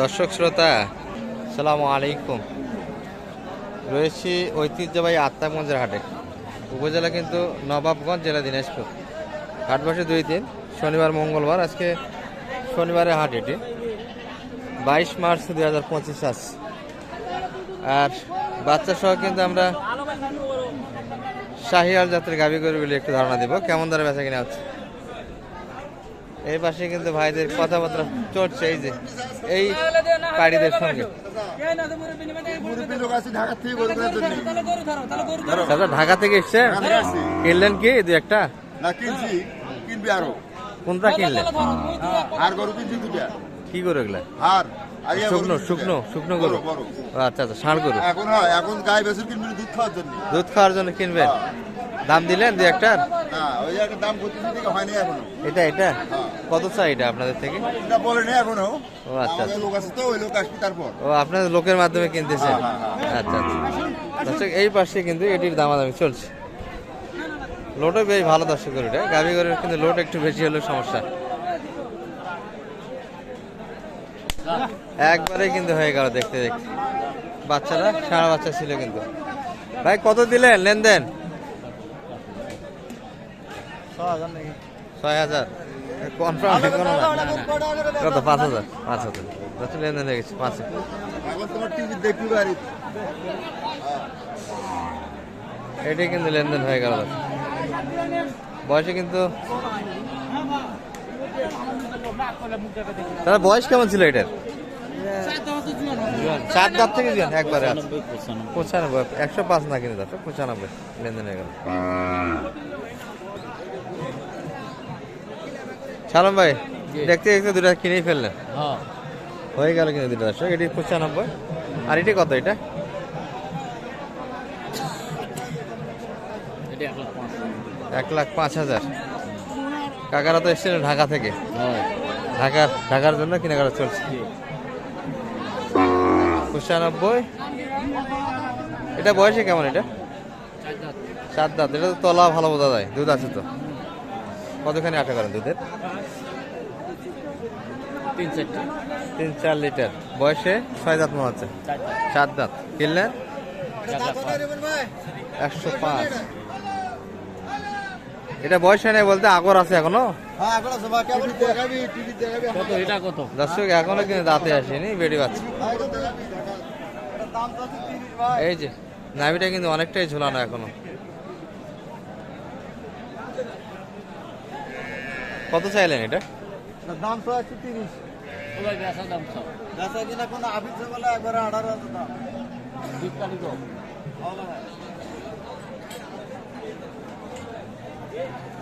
দর্শক শ্রোতা সালাম আলাইকুম। রয়েছি ঐতিহ্যবাহী আত্মাগঞ্জের হাটে। উপজেলা কিন্তু নবাবগঞ্জ, জেলা দিনাজপুর। হাট বসে দুই দিন, শনিবার, মঙ্গলবার, আজকে শনিবারের হাট এটি। বাইশ মার্চ দুই হাজার পঁচিশ আজ। আর বাচ্চা সহ কিন্তু আমরা শাহিয়াল জাতের গাভী বলে একটু ধারণা দিব, কেমন দরে বেচা কিনা হচ্ছে? এই পাশে কিন্তু ভাইদের কথাবার্তা চলছে, এই যে এই পাড়িদের সঙ্গে। গরু দাদা ঢাকা থেকে এসছে? ঢাকা থেকে আসছি। কিনলেন কি? দু একটা? কিনবি আরও। কোনটা কিনলেন? আর গরু কিনছি দুটা কি গরু এগুলা? আর শুকনো শুকনো শুকনো গরু। আচ্ছা আচ্ছা ষাঁড় গরু। এখন এখন গায়ে বেসুর কিনবি দুধ খাওয়ার জন্য। দুধ খাওয়ার জন্য কিনবেন? দাম দিলেন দু একটার এটা এটা? কত চাই এটা আপনাদের থেকে? এটা এখনও। ও, আচ্ছা, তারপর। ও আপনাদের লোকের মাধ্যমে কিনতেছেন? হ্যাঁ, হ্যাঁ, আচ্ছা আচ্ছা। এই পাশে কিন্তু এটির দামাদামি চলছে। লোডও বেশ ভালো দর্শক গরুটা গাভি গরুর কিন্তু লোড একটু বেশি হলেও সমস্যা। একবারে কিন্তু হয়ে গেল দেখতে দেখতে। বাচ্চারা সারা বাচ্চা ছিল কিন্তু। ভাই কত দিলেন লেনদেন? ছয় হাজার কনফার্ম কত? পাঁচ হাজার। পাঁচ হাজার। দশ লেনদেন হয়ে গেছে পাঁচ এখন তোমার টিভি দেখবি বাড়ি। এটাই কিন্তু লেনদেন হয়ে গেল। বয়সে কিন্তু তার বয়স কেমন ছিল এটার? চার দাঁত থেকে দিলেন একবারে পঁচানব্বই একশো পাঁচ না কিনে দর্শক পঁচানব্বই। লেনদেন হয়ে গেল। সালাম ভাই দেখতে দেখতে দুটা কিনেই ফেললেন হয়ে। গেল কিন্তু দুটো দর্শক এটি পঁচানব্বই। আর এটি কত এটা? এক লাখ পাঁচ হাজার। কাকারা তো এসেছিলেন ঢাকা থেকে। ঢাকার ঢাকার জন্য কেনাকাটা চলছে। পঁচানব্বই। এটা বয়সে কেমন এটা? সাত দাঁত এটা তো তলা ভালো বোঝা যায় দুধ আছে তো। কতখানি আশা করেন দুধের? তিন চারটে তিন চার লিটার। বয়সে ছয় দাঁত মনে হচ্ছে? চার দাঁত। কিনলেন? একশো পাঁচ। এটা বয়স হয় নাই বলতে আগর আছে এখনও? হ্যাঁ এখন আছে বা কেমন দেখাবি টিভি দেখাবি। কত? এটা কত? দর্শক এখনও কিন্তু দাঁতে আসেনি বেড়ে পাচ্ছে ভাই, এটা দেখাবি, দেখা। এটার দাম তো আছে 30 ভাই। এই যে নাভিটা কিন্তু অনেকটাই ঝোলানো এখনও। কত চাইলেন এটা? দাম তো আছে 30 ওলাই বেচা দাম বেচা কিনা কোনো আবির বলে একবারে 18 আছে দাম। দুধ কালি তো হলো ভাই তাহলে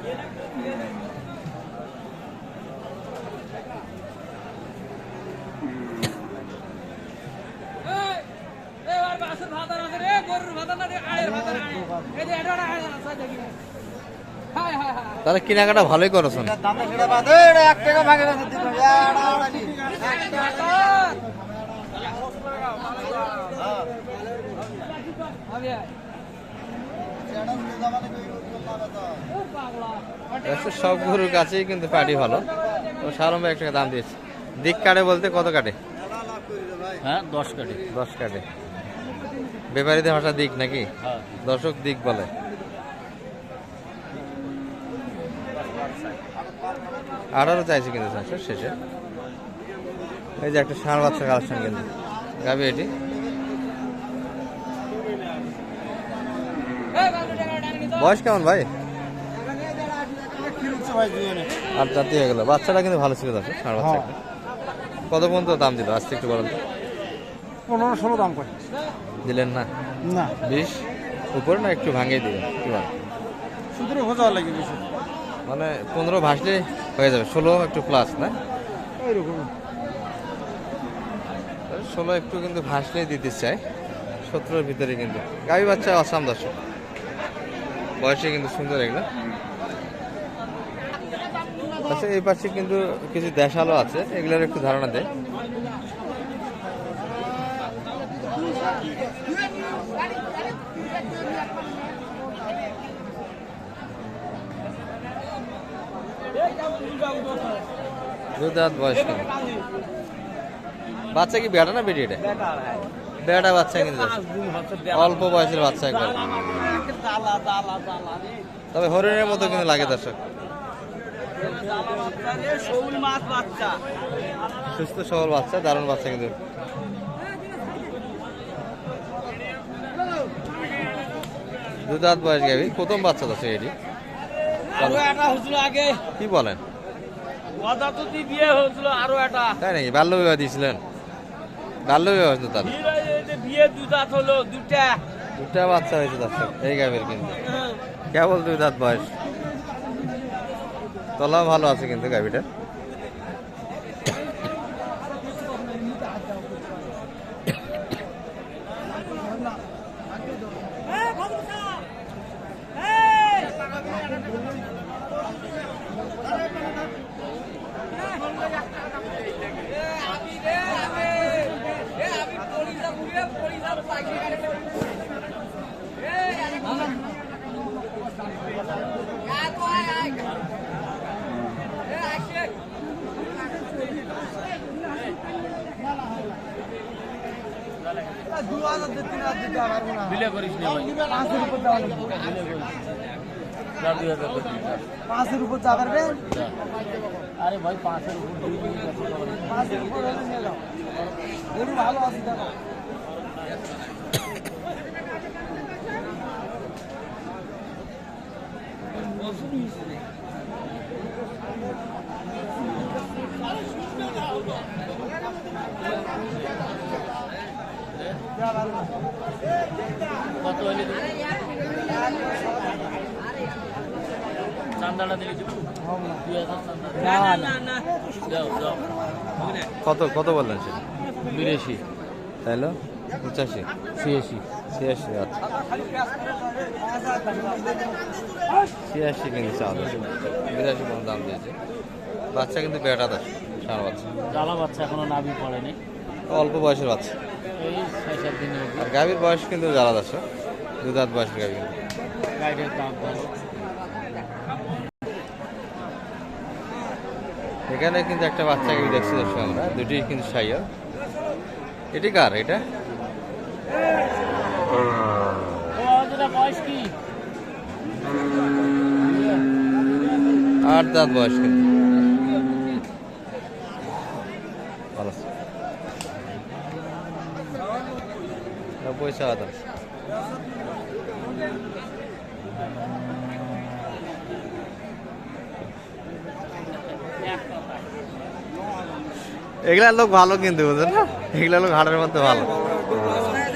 কেনাকাটা ভালোই করেছেন এটার দামটা সেটা বাদ এই, এটা এক টাকা ভাগে বেচে দিল এটা আড়াআড়ি। এক টাকা। এটা উঠে যাবা নাকি ওই রোদ করলে হবে। ভালোই দর্শক সব গরুর কাছেই কিন্তু পাটি ভালো। তো সারম ভাই এক টাকা দাম দিয়েছে। দিক কাটে বলতে কত কাটে। হ্যাঁ দশ কাটে। দশ কাটে। ব্যাপারীদের ভাষা দিক নাকি? হ্যাঁ। দর্শক দিক বলে। আঠারো চাইছে কিন্তু দর্শক শেষে। এই যে একটা ষাঁড় বাচ্চা কালেকশন কিন্তু। গাবি এটি। বয়স কেমন ভাই? আর জাতি হয়ে গেল। বাচ্চাটা কিন্তু ভালো ছিল দর্শক ষাঁড় বাচ্চা কত পর্যন্ত দাম দিল? আজকে একটু বলেন পনেরো ষোলো দাম করে। দিলেন না? না। বিশ? উপরে না একটু ভাঙিয়ে দিবেন কি বলেন? শুধু খোঁজা লাগে মানে পনেরো ভাসলে হয়ে যাবে ষোলো একটু প্লাস না? ষোলো একটু কিন্তু ভাসলেই দিতে চাই সতেরোর ভিতরে কিন্তু। গাভী বাচ্চা আসাম দর্শক। বয়সে কিন্তু সুন্দর এগুলো। আচ্ছা এই পাশে কিন্তু কিছু দেশালো আছে এগুলোর একটু ধারণা দেয় বয়স বাচ্চা কি বেটা না বেটি এটা? বেটা বাচ্চা কিন্তু অল্প বয়সের বাচ্চা একবার। তবে হরিণের মতো কিন্তু লাগে দর্শক। সুস্থ, সবল বাচ্চা, দারুণ বাচ্চা কিন্তু। দুধাত বয়স গাবি। প্রথম বাচ্চা দর্শক এটি আরও একটা হয়েছিল আগে কি বলেন? কথা তো দি বিয়ে হয়েছিল আরও একটা তাই নাকি? বাল্য বিবাহ দিয়েছিলেন? বাল্য বিবাহ হয়েছে তাহলে? বিয়ে দুদাত হলো দুটা দুটা বাচ্চা হয়েছে দর্শক এই গাভীর কিন্তু। কেবল দুই দাঁত বয়স। তলা ভালো আছে কিন্তু গাভীটা। বিলে করিস না ভাই যা দুই হাজার করে দিন, যা। পাঁচের উপর চা পারবেন আরে ভাই পাঁচের উপর। পাঁচের উপর হলে নিয়ে যাও গরু ভালো আছে দেখো কত হলে? চান্দাটা দিলে? দুই হাজার। কত কত বললেন সে? বিরাশি। তাইলো? পঁচাশি? ছিয়াশি। ছিয়াশি আচ্ছা। ছিয়াশি কিন্তু চাল বিরাশি কোনো দাম দিয়েছে। বাচ্চা কিন্তু বেটা দাস সারা বাচ্চা জ্বালা বাচ্চা এখনও নাভি পড়েনি। অল্প বয়সের বাচ্চা। আর গাভীর বয়স কিন্তু জ্বালা দাস দু দাঁত বয়সের গাভী। এখানে কিন্তু একটা বাচ্চা গাভী দেখছি দর্শক আমরা দুটি কিন্তু সাইয়া এটি কার এটা? আট দাঁত বয়স কিন্তু। ভালো। এগুলা লোক ভালো কিন্তু, বুঝলেন না? এগুলা লোক হাটের মধ্যে ভালো।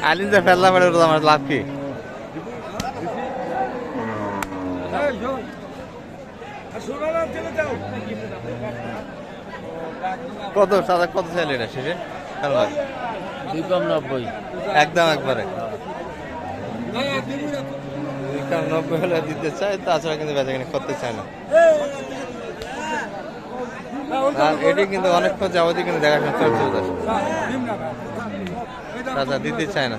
আলিন যে ফেললা আমার লাভ কি? কত, সাদা কত চাইলে এটা শেষে? দুই কম নব্বই একদম একবারে। দুই কাম নব্বই হলে দিতে চাই তাছাড়া কিন্তু বেচা করতে চায় না। আর এটি কিন্তু অনেকক্ষণ যাবতীয় কিন্তু দেখাশোনা চলছে দিতে চায় না।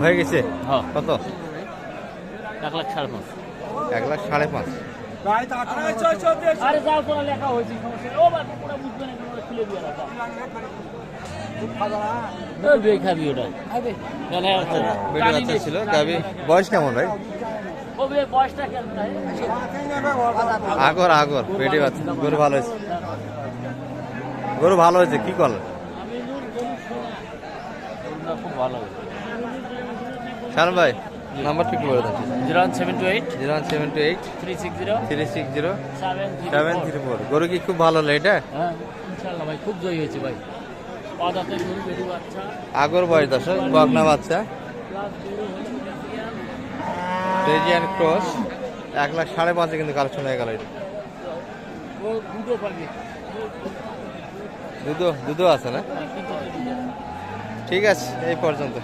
হয়ে গেছে? হ্যাঁ। কত? এক লাখ সাড়ে পাঁচ। এক লাখ সাড়ে পাঁচ। বয়স কেমন ভাই? আগর আগর বাচ্চা। গরু ভালো হয়েছে। গরু ভালো হয়েছে কি শান ভাই নাম্বার ঠিক বলে দেন। Zero one seven two eight. Zero one seven two eight. Three six zero. Three six zero. Seven three four. গরু কি খুব ভালো হলো এটা হ্যাঁ ইনশাল্লাহ ভাই খুব জয় হয়েছে ভাই। আগর বয়স বকনা বাচ্চা প্লাস গরু হলো ফ্রিজিয়ান। ফ্রেজিয়ান ক্রস এক লাখ সাড়ে পাঁচে কিন্তু কালেকশন হয়ে গেল এটা। দুধও দুধও আছে না? ঠিক আছে, এই পর্যন্ত।